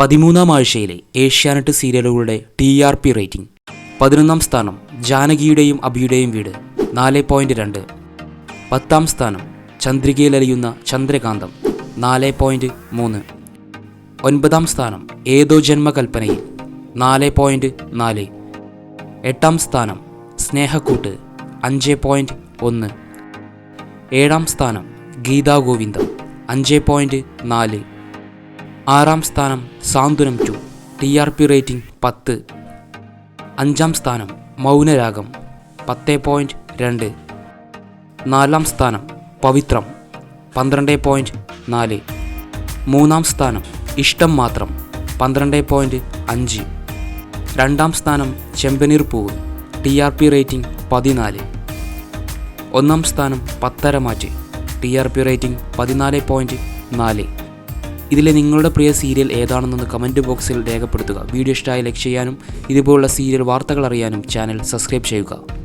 പതിമൂന്നാം ആഴ്ചയിലെ ഏഷ്യാനെറ്റ് സീരിയലുകളുടെ ടി ആർ പി റേറ്റിംഗ്. പതിനൊന്നാം സ്ഥാനം ജാനകിയുടെയും അഭിയുടെയും വീട് നാല് പോയിന്റ് രണ്ട്. പത്താം സ്ഥാനം ചന്ദ്രികയിൽ അലിയുന്ന ചന്ദ്രകാന്തം നാല് പോയിന്റ് മൂന്ന്. ഒൻപതാം സ്ഥാനം ഏതോ ജന്മകൽപ്പനയിൽ നാല് പോയിന്റ് നാല്. എട്ടാം സ്ഥാനം സ്നേഹക്കൂട്ട് അഞ്ച് പോയിന്റ് ഒന്ന്. ഏഴാം സ്ഥാനം ഗീതാ ഗോവിന്ദം അഞ്ച് പോയിന്റ് നാല്. ആറാം സ്ഥാനം Santhwanam two. T R P rating പത്ത്. അഞ്ചാം സ്ഥാനം മൗനരാഗം പത്ത് പോയിന്റ് രണ്ട്. നാലാം സ്ഥാനം പവിത്രം പന്ത്രണ്ട് പോയിന്റ് നാല്. മൂന്നാം സ്ഥാനം ഇഷ്ടം മാത്രം പന്ത്രണ്ട് പോയിന്റ് അഞ്ച്. രണ്ടാം സ്ഥാനം ചെമ്പനീർ പൂവ് ടി ആർ പി റേറ്റിംഗ് പതിനാല്. ഒന്നാം സ്ഥാനം Patharamattu T R P rating പതിനാല് പോയിന്റ് നാല്. ഇതിലെ നിങ്ങളുടെ പ്രിയ സീരിയൽ ഏതാണെന്നൊന്ന് കമന്റ് ബോക്സിൽ രേഖപ്പെടുത്തുക. വീഡിയോ ഇഷ്ടമായി ലൈക്ക് ചെയ്യാനും ഇതുപോലുള്ള സീരിയൽ വാർത്തകൾ അറിയാനും ചാനൽ സബ്സ്ക്രൈബ് ചെയ്യുക.